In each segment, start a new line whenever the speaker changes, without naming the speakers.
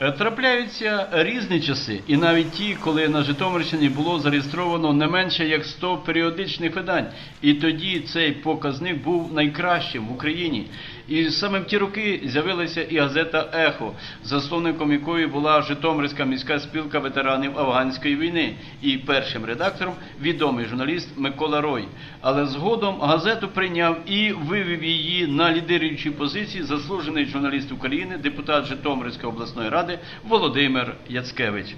Е, Трапляються різні часи, і навіть ті, коли на Житомирщині було зареєстровано не менше як 100 періодичних видань. І тоді цей показник був найкращим в Україні. І саме в ті роки з'явилася і газета Ехо, засновником якої була Житомирська міська спілка ветеранів афганської війни, і першим редактором відомий журналіст Микола Рой. Але згодом газету прийняв і вивів її на лідируючі позиції заслужений журналіст України, депутат Житомирської обласної ради Володимир Яцкевич.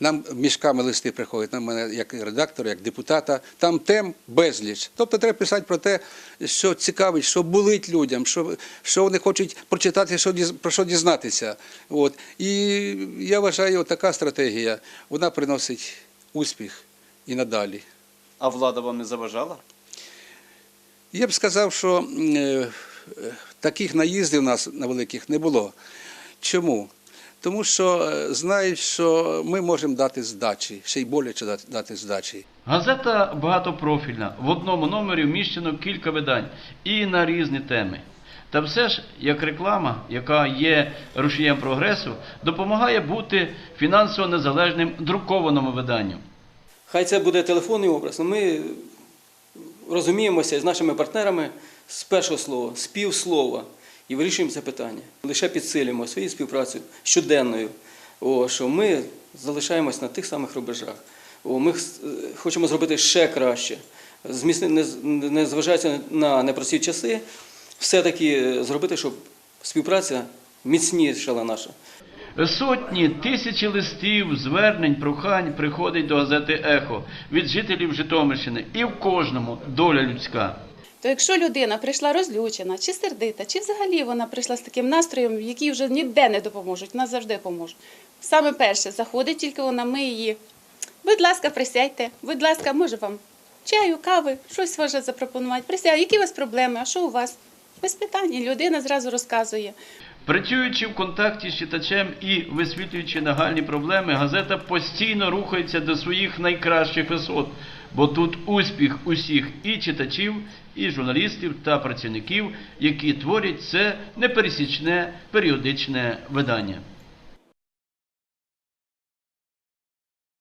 Нам мішками листи приходять на мене як редактора, як депутата. Там тем безліч. Тобто треба писати про те, що цікавить, що болить людям, що, що вони хочуть прочитати, що, про що дізнатися. От. І я вважаю, така стратегія вона приносить успіх і надалі.
А влада вам не заважала?
Я б сказав, що е, таких наїздів у нас на великих не було. Чому? Тому що е, знають, що ми можемо дати здачі, ще й боляче дати, дати здачі.
Газета багатопрофільна. В одному номері вміщено кілька видань і на різні теми. Та все ж, як реклама, яка є рушієм прогресу, допомагає бути фінансово незалежним друкованому виданню.
Хай це буде телефонний образ. але Ми розуміємося з нашими партнерами з першого слова, з півслова і вирішуємо це питання. Лише підсилюємо свою співпрацю щоденною, о, що ми залишаємось на тих самих рубежах. О, ми хочемо зробити ще краще. Не зважаючи на непрості часи, все-таки зробити, щоб співпраця міцнішала наша.
Сотні, тисячі листів, звернень, прохань приходить до газети Ехо від жителів Житомирщини, і в кожному доля людська.
То якщо людина прийшла розлючена, чи сердита, чи взагалі вона прийшла з таким настроєм, який вже ніде не допоможуть, нас завжди поможуть. Саме перше, заходить тільки вона, ми її. Будь ласка, присядьте, будь ласка, може вам чаю, кави, щось може запропонувати. Присядьте, які у вас проблеми, а що у вас? Без питань, людина зразу розказує.
Працюючи в контакті з читачем і висвітлюючи нагальні проблеми, газета постійно рухається до своїх найкращих висот, бо тут успіх усіх і читачів, і журналістів та працівників, які творять це непересічне періодичне видання.